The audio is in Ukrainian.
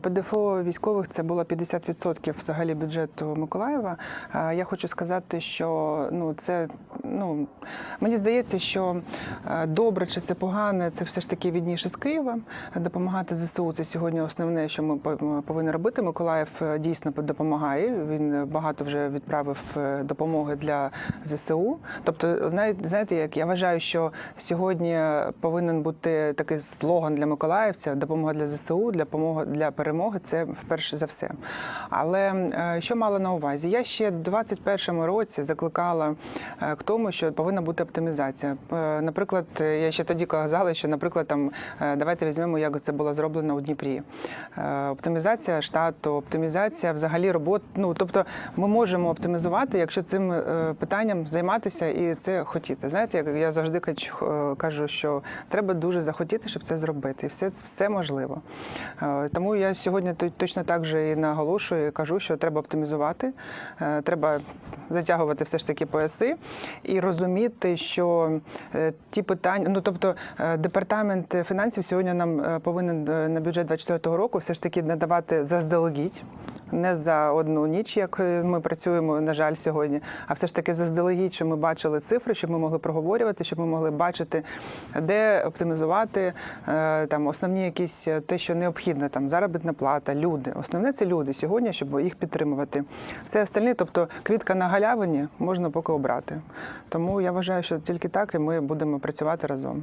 ПДФО військових це було 50% взагалі бюджету Миколаєва. Я хочу сказати, що ну це ну мені здається, що е, добре чи це погане, це все ж таки відніше з Києва. Допомагати ЗСУ це сьогодні основне, що ми повинні робити. Миколаїв е, дійсно допомагає. Він багато вже відправив е, допомоги для ЗСУ. Тобто, навіть знаєте, як я вважаю, що сьогодні повинен бути такий слоган для миколаївця: допомога для ЗСУ, для допомога для перемоги. Це вперше за все. Але е, що мала на увазі? Я ще в 21-му році закликала е, к що повинна бути оптимізація. Е, Наприклад, е, я ще тоді казала, що, наприклад, там е, давайте візьмемо, як це було зроблено у Дніпрі. Оптимізація штату, оптимізація взагалі робот. Ну тобто, ми можемо оптимізувати, якщо цим питанням займатися і це хотіти. Знаєте, як я завжди кажу, що треба дуже захотіти, щоб це зробити. І все, все можливо. Тому я сьогодні точно так же і наголошую, і кажу, що треба оптимізувати, треба затягувати все ж таки пояси розуміти, що е, ті питання, ну тобто е, департамент фінансів сьогодні нам е, повинен на бюджет 2024 року все ж таки надавати заздалегідь. Не за одну ніч, як ми працюємо, на жаль, сьогодні, а все ж таки заздалегідь, щоб ми бачили цифри, щоб ми могли проговорювати, щоб ми могли бачити, де оптимізувати е, там основні якісь е, те, що необхідно, там заробітна плата, люди. Основне це люди сьогодні, щоб їх підтримувати. Все остальне, тобто квітка на галявині, можна поки обрати. Тому я вважаю, що тільки так і ми будемо працювати разом.